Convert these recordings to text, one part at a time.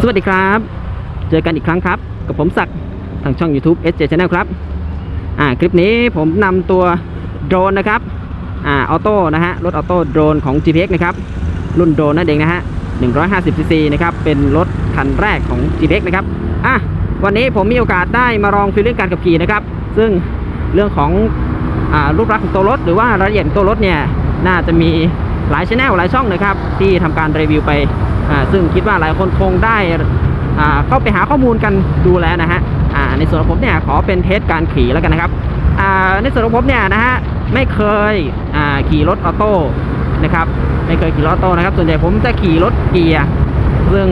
สวัสดีครับ เจอกันอีกครั้งครับ กับผมศักดิ์ทางช่อง YouTube SJ Channel ครับ อ่า คลิปนี้ผมนำตัวโดรนนะครับ อ่า ออโต้นะฮะ รถออโต้โดรนของ GPX นะครับ รุ่นโดรนนั่นเองนะฮะ 150cc นะครับ เป็นรถคันแรกของ GPX นะครับ อะ วันนี้ผมมีโอกาสได้มาลองฟีลลิ่งการขับขี่นะครับ ซึ่งเรื่องของ อ่า รูปลักษณ์ของตัวรถ หรือว่ารายละเอียดตัวรถเนี่ย น่าจะมีหลายชแนลหลายช่องนะครับ ที่ทำการรีวิวไป ซึ่งคิดว่าหลายคนคงได้อ่าเข้าไปหาข้อมูลกันดูแล้วนะฮะอ่าในส่วนของผมเนี่ยขอเป็นเทสการขี่แล้วกันนะครับอ่าในส่วนของผมเนี่ยนะฮะไม่เคยอ่าขี่รถออโต้นะครับไม่เคยขี่รถออโต้นะครับส่วนใหญ่ผมจะขี่รถเกียร์ซึ่ง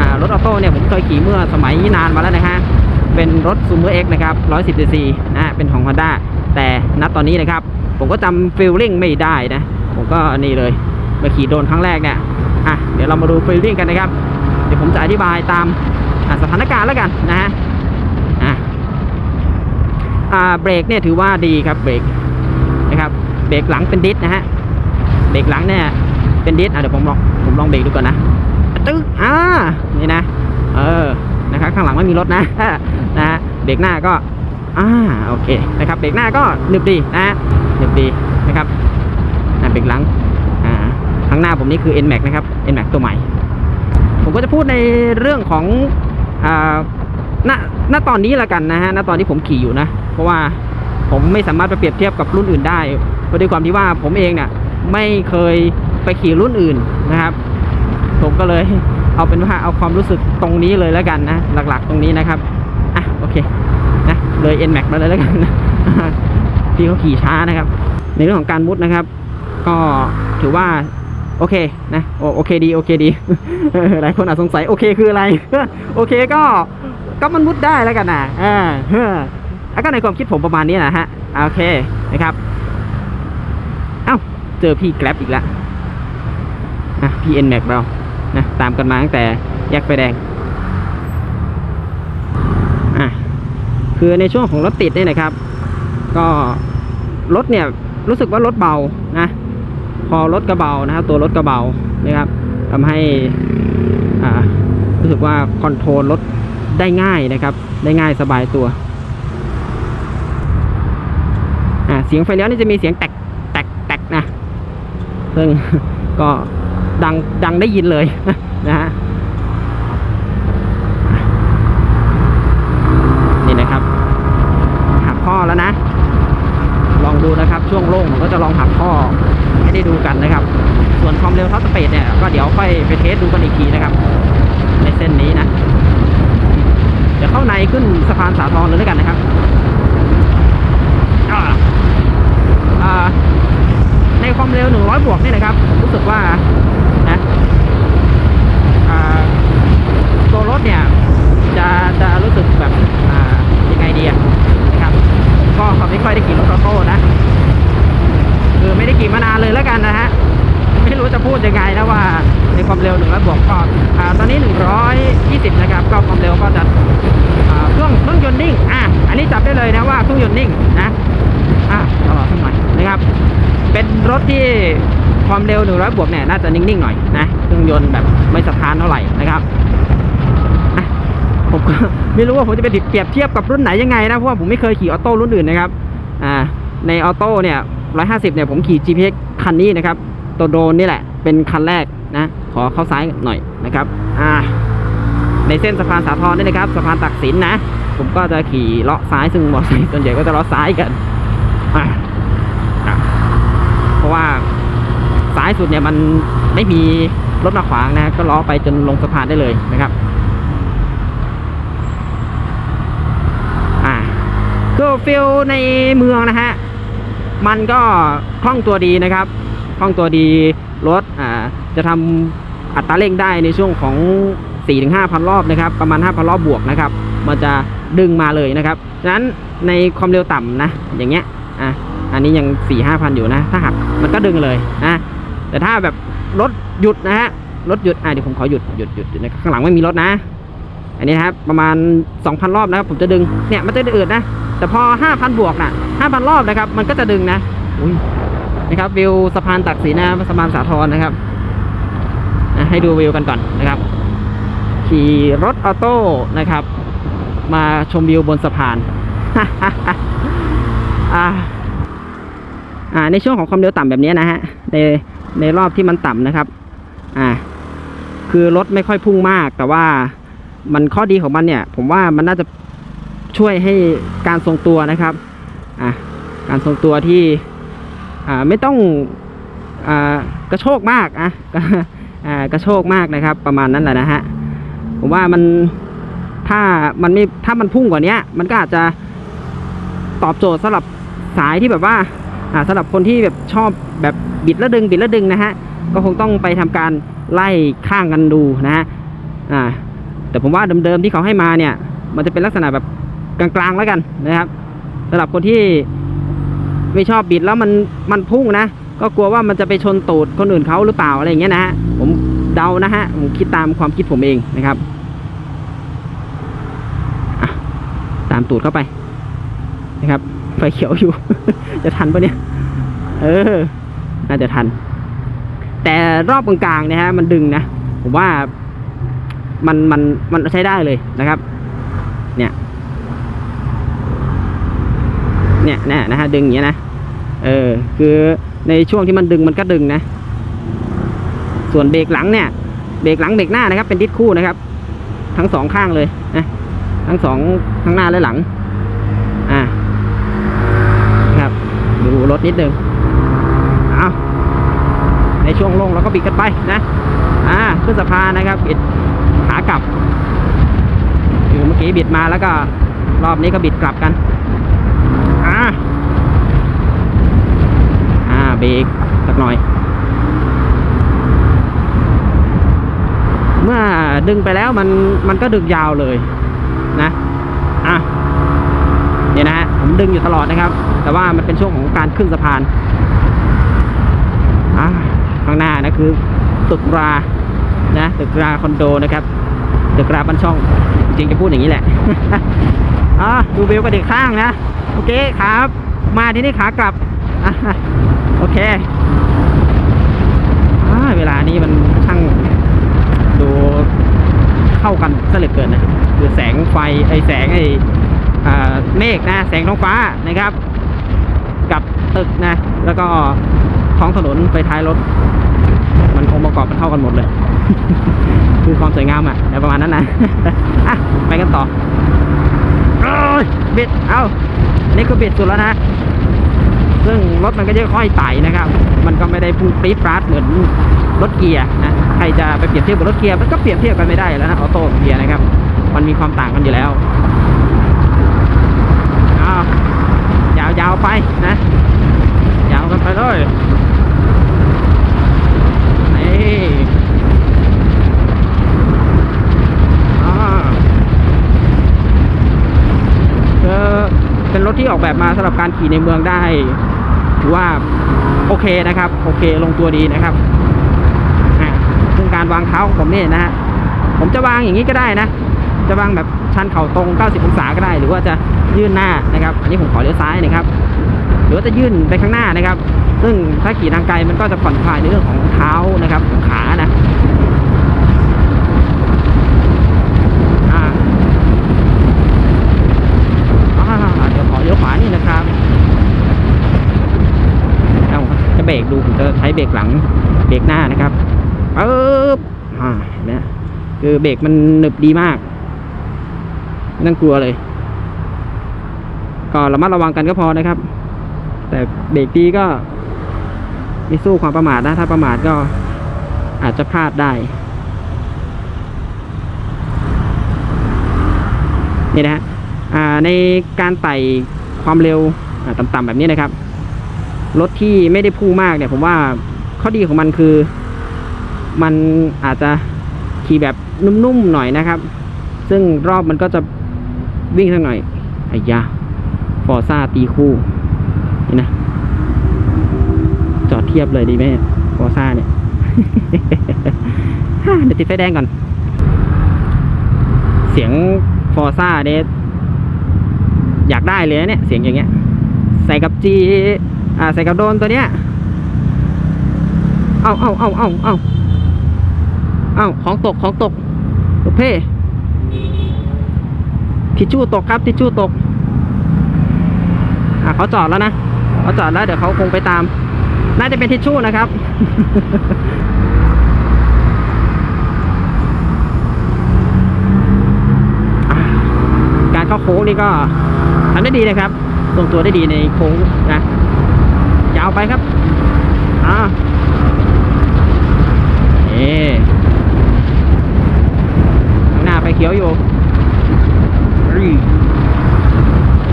อ่ารถออโต้เนี่ยผมเคยขี่เมื่อสมัยนานมาแล้วนะฮะเป็นรถซูเมอร์เอ็กนะครับ 110cc นะฮะเป็นของ Honda แต่ณตอนนี้นะครับ ผมก็จำฟีลลิ่งไม่ได้นะ ผมก็นี่เลยมาขี่โดนครั้งแรกเนี่ย อะเดี๋ยวเรามาดูฟีลลิ่งกันนะครับ เดี๋ยวผมจะอธิบายตามสถานการณ์แล้วกันนะฮะอ่าเบรกเนี่ยถือว่าดีครับเบรกนะครับเบรกหลังเป็นดิสนะฮะเบรกหลังเนี่ยเป็นดิสอะเดี๋ยวผมลองผมลองเบรกดูก่อนนะตึ๊กอ่านี่นะเออนะครับข้างหลังไม่มีรถนะนะฮะเบรกหน้าก็อ่าโอเคนะครับเบรกหน้าก็หนึบดีนะหนึบดีนะครับอ่าเบรกหลัง ข้างหน้าผมนี่คือ NMAX นะครับ NMAX ตัวใหม่ ผมก็จะพูดในเรื่องของณณตอนนี้ละกันนะฮะณตอนที่ผมขี่อยู่นะ เพราะว่าผมไม่สามารถไปเปรียบเทียบกับรุ่นอื่นได้เพราะด้วยความที่ว่าผมเองเนี่ยไม่เคยไปขี่รุ่นอื่นนะครับ ผมก็เลยเอาเป็นว่าเอาความรู้สึกตรงนี้เลยแล้วกันนะ หลักๆตรงนี้นะครับอะโอเคนะเลย NMAX มาเลยแล้วกันนะพี่เขาขี่ช้านะครับ ในเรื่องของการมุดนะครับ ก็ถือว่า โอเคนะโอโอเคดีโอเคดีหลายคนอาจสงสัยโอเคคืออะไร โอเคก็ก็มันมุดได้แล้วกันนะอ่าเฮ้อแล้วก็ในความคิดผมประมาณนี้นะฮะโอเคนะครับเอ้าเจอพี่แกร็บอีกแล้วอะพี่เอ็นแม็กเรานะตามกันมาตั้งแต่แยกไฟแดงอะคือในช่วงของรถติดเนี่ยนะครับ ก็รถเนี่ยรู้สึกว่ารถเบานะ อรถกระเบานะครับ ตัวรถกระเบานะครับทำให้อ่ารู้สึกว่าคอนโทรลรถได้ง่ายนะครับ ได้ง่ายสบายตัวอ่าเสียงไฟเลี้ยวนี่จะมีเสียงแตกแตกแตกนะซึ่งก็ดังดังได้ยินเลยนะฮะนี่นะครับหักข้อแล้วนะ ลองดูนะครับ ช่วงโล่งผมก็จะลองหักข้อให้ได้ดูกันนะครับ ส่วนความเร็วท็อปสเปดเนี่ยก็เดี๋ยวค่อยไปเทสดูกันอีกทีนะครับ ในเส้นนี้นะ เดี๋ยวเข้าในขึ้นสะพานสาทรเลยแล้วกันนะครับอ่าในความเร็ว 100 บวกนี่นะครับ ผมรู้สึกว่านะตัวรถเนี่ย จะจะรู้สึกแบบอ่ายังไงดีอะนะครับ ก็ไม่ค่อยได้ขี่รถออโต้นะ คือไม่ได้ขี่มานานเลยแล้วกันนะฮะ ไม่รู้จะพูดยังไงนะว่าในความเร็ว100บวกก็อ่าตอนนี้ 120 นะครับ ก็ความเร็วก็จะอ่าเครื่องเครื่องยนต์นิ่ง อะ อันนี้จับได้เลยนะว่าเครื่องยนต์นิ่งนะ อะตลอดทั้งวันนะครับ เป็นรถที่ ความเร็ว 100 บวกเนี่ยน่าจะนิ่งๆหน่อยนะเครื่องยนต์แบบไม่สะท้านเท่าไหร่นะครับอะผมก็ไม่รู้ว่าผมจะไปเปรียบเทียบกับรุ่นไหนยังไงนะเพราะว่าผมไม่เคยขี่ออโต้รุ่นอื่นนะครับอ่าในออโต้เนี่ย150เนี่ยผมขี่ GPX คันนี้นะครับตัวโดนนี่แหละ เป็นคันแรกนะขอเข้าซ้ายหน่อยนะครับอ่าในเส้นสะพานสาทรนี่นะครับสะพานตักสินนะ ผมก็จะขี่เลาะซ้ายซึ่งมอเตอร์ไซค์ส่วนใหญ่ก็จะเลาะซ้ายกันอ่าเพราะว่า ซ้ายสุดเนี่ยมันไม่มีรถมาขวางนะก็ล้อไปจนลงสะพานได้เลยนะครับอ่าคือฟิลในเมืองนะฮะมันก็คล่องตัวดีนะครับคล่องตัวดีรถอ่าจะทำอัตราเร่งได้ในช่วงของ4-5,000 รอบนะครับ ประมาณ 5,000 รอบบวกนะครับ มันจะดึงมาเลยนะครับฉะนั้นในความเร็วต่ำนะ อย่างเงี้ยอะอันนี้ยัง4-5,000 อยู่นะ ถ้าหักมันก็ดึงเลยนะ แต่ถ้าแบบรถหยุดนะฮะรถหยุดอะเดี๋ยวผมขอหยุดหยุดหยุดนะข้างหลังไม่มีรถนะ อันนี้นะครับประมาณ 2,000 รอบนะครับผมจะดึงเนี่ยมันจะอืดนะ แต่พอ 5,000 บวกนะ5,000 รอบนะครับ มันก็จะดึงนะอุ้ยนะครับวิวสะพานตักสินะสะพานสาทรนะครับอะให้ดูวิวกันก่อนนะครับ ขี่รถออโต้นะครับ มาชมวิวบนสะพานอ่าอ่าในช่วงของความเร็วต่ำแบบนี้นะฮะใน ในรอบที่มันต่ำนะครับ อ่า คือรถไม่ค่อยพุ่งมาก แต่ว่ามันข้อดีของมันเนี่ย ผมว่ามันน่าจะช่วยให้การทรงตัวนะครับ อะการทรงตัวที่อ่าไม่ต้องอ่ากระโชกมากอะอ่ากระโชกมากนะครับ ประมาณนั้นแหละนะฮะผมว่ามันถ้ามันไม่ถ้ามันพุ่งกว่านี้มันก็อาจจะตอบโจทย์สำหรับสายที่แบบว่า สำหรับคนที่แบบชอบแบบบิดแล้วดึงบิดแล้วดึงนะฮะก็คงต้องไปทำการไล่ข้างกันดูนะฮะอ่าแต่ผมว่าเดิมๆที่เขาให้มาเนี่ย มันจะเป็นลักษณะแบบกลางๆแล้วกันนะครับสำหรับคนที่ไม่ชอบบิดแล้วมันมันพุ่งนะ ก็กลัวว่ามันจะไปชนตูดคนอื่นเขาหรือเปล่าอะไรอย่างเงี้ยนะฮะผมเดานะฮะผมคิดตามความคิดผมเองนะครับตามตูดเข้าไปนะครับ ไฟเขียวอยู่ จะทันปะเนี่ย เออ น่าจะทัน แต่รอบกลางๆเนี่ยฮะ มันดึงนะ ผมว่ามันมันมันใช้ได้เลยนะครับ เนี่ย เนี่ยนะนะฮะดึงอย่างเงี้ยนะ เออ คือในช่วงที่มันดึงมันก็ดึงนะ ส่วนเบรกหลังเนี่ย เบรกหลังเบรกหน้านะครับ เป็นดิสคู่นะครับ ทั้งสองข้างเลยนะ ทั้งสองข้งหน้าและหลัง อ่า ครับ ดู รถนิดนึงเอาในช่วงลงเราก็บิดกันไปนะ อ่าขึ้นสะพานนะครับบิดขากลับคือเมื่อกี้บิดมาแล้วก็รอบนี้ก็บิดกลับกันอ่าอ่าเบรกสักหน่อย เมื่อดึงไปแล้วมันมันก็ดึงยาวเลยนะอะเนี่ยนะฮะ ดึงอยู่ตลอดนะครับ แต่ว่ามันเป็นช่วงของการขึ้นสะพานข้างหน้านะคือตึกรานะตึกราคอนโดนะครับตึกราบ้านช่อง จริงจะพูดอย่างนี้แหละอ่าดูวิวกันอีกข้างนะ โอเคครับ มาที่นี่ขากลับอโอเคอเวลานี้มันช่างดูเข้ากันซะเหลือเกินนะคือแสงไฟไอแสงไอ เมฆนะแสงท้องฟ้านะครับ กับตึกนะ แล้วก็ท้องถนนไปท้ายรถ มันองค์ประกอบมันเท่ากันหมดเลย คือความสวยงามอะประมาณนั้นนะอะไปกันต่อบิดเอานี่คือบิดสุดแล้วนะซึ่งรถมันก็จะค่อยไต่นะครับ มันก็ไม่ได้พุ่งปรี๊ดปราดเหมือนรถเกียร์นะใครจะไปเปรียบเทียบกับรถเกียร์มันก็เปรียบเทียบกันไม่ได้แล้วนะออโต้เกียร์นะครับ มันมีความต่างกันอยู่แล้ว อ้าว ยาวๆไปนะ ยาวกันไปเลยนี่อ่าคือเป็นรถที่ออกแบบมาสำหรับการขี่ในเมืองได้ ถือว่าโอเคนะครับ โอเคลงตัวดีนะครับซึ่งการวางเท้าของผมเนี่ยนะฮะผมจะวางอย่างนี้ก็ได้นะ จะวางแบบ ชันเข่าตรง 90 องศาก็ได้ หรือว่าจะยื่นหน้านะครับ อันนี้ผมขอเลี้ยวซ้ายนะครับ หรือว่าจะยื่นไปข้างหน้านะครับ ซึ่งถ้าขี่ทางไกลมันก็จะผ่อนคลายในเรื่องของเท้านะครับของขานะอ่าเดี๋ยวขอเลี้ยวขวานี่นะครับเอาจะเบรกดูผมจะใช้เบรกหลังเบรกหน้านะครับปึ๊บอ่าเนไหมคือเบรกมันหนึบดีมาก ไม่ต้องกลัวเลย ก็ระมัดระวังกันก็พอนะครับ แต่เบรกดีก็ไม่สู้ความประมาทนะ ถ้าประมาทก็อาจจะพลาดได้นี่นะฮะอ่าในการไต่ความเร็วต่ำๆแบบนี้นะครับ รถที่ไม่ได้พุ่งมากเนี่ย ผมว่าข้อดีของมันคือ มันอาจจะขี่แบบนุ่มๆหน่อยนะครับ ซึ่งรอบมันก็จะ วิ่งสักหน่อยไอ้ยาฟอร์ซ่าตีคู่ นี่นะ จอดเทียบเลยดีไหมฟอร์ซ่าเนี่ยเดี๋ยวติดไฟแดงก่อน เสียงฟอร์ซ่าเนี่ยอยากได้เลยเนี่ย เสียงอย่างเงี้ย ใส่กับจีอ่าใส่กับโดนตัวเนี้ยเอาเอาเอาเอาเอาเอาของตกของตกลูกเพ่ ทิชชู่ตกครับทิชชู่ตกอะเขาจอดแล้วนะเขาจอดแล้วเดี๋ยวเขาคงไปตาม น่าจะเป็นทิชชู่นะครับการเข้าโค้งนี่ก็ทำได้ดีนะครับทรงตัวได้ดีในโค้งนะยาวไปครับอ่าเอ๊หน้าไฟเขียวอยู่อื้อ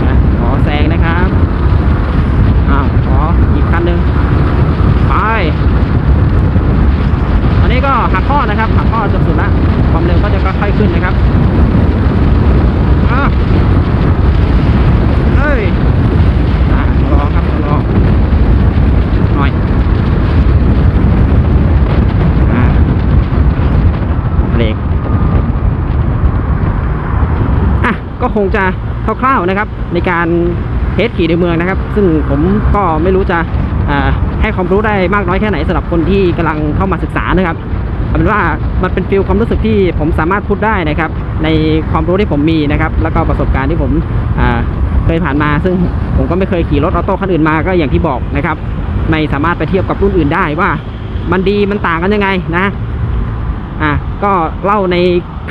นะขอแซงนะครับอ้าวขออีกคันหนึ่งไปอันนี้ก็หัก ข้อนะครับหักข้อจนสุดละความเร็วก็จะค่อยๆขึ้นนะครับเฮ้ยรอครับรอหน่อยอะเบรกอะก็คงจะคร่าวๆนะครับ ในการเทสขี่ในเมืองนะครับ ซึ่งผมก็ไม่รู้จะให้ความรู้ได้มากน้อยแค่ไหนสำหรับคนที่กำลังเข้ามาศึกษานะครับ เอาเป็นว่ามันเป็นฟิลความรู้สึกที่ผมสามารถพูดได้นะครับ ในความรู้ที่ผมมีนะครับ แล้วก็ประสบการณ์ที่ผมเคยผ่านมา ซึ่งผมก็ไม่เคยขี่รถออโต้คันอื่นมาก็อย่างที่บอกนะครับ ไม่สามารถไปเทียบกับรุ่นอื่นได้ว่า มันดีมันต่างกันยังไงนะอะก็เล่าใน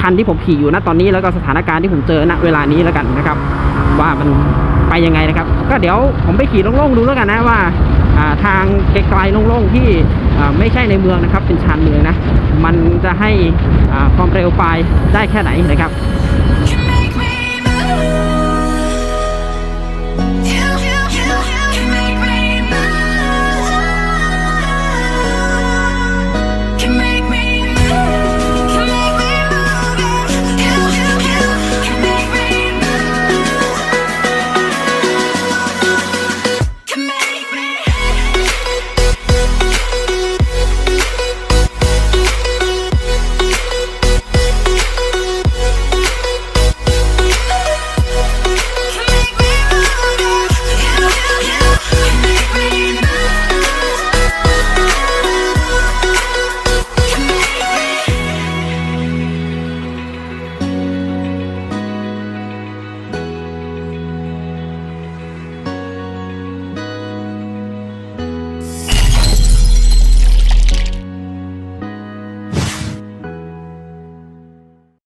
คันที่ผมขี่อยู่ณตอนนี้แล้วก็สถานการณ์ที่ผมเจอณเวลานี้แล้วกันนะครับ ว่ามันไปยังไงนะครับ ก็เดี๋ยวผมไปขี่โล่งๆดูแล้วกันนะว่าทางไกลๆโล่งๆที่ ไม่ใช่ในเมืองนะครับ เป็นชานเมืองนะ มันจะให้ความเร็วไปได้แค่ไหนนะครับ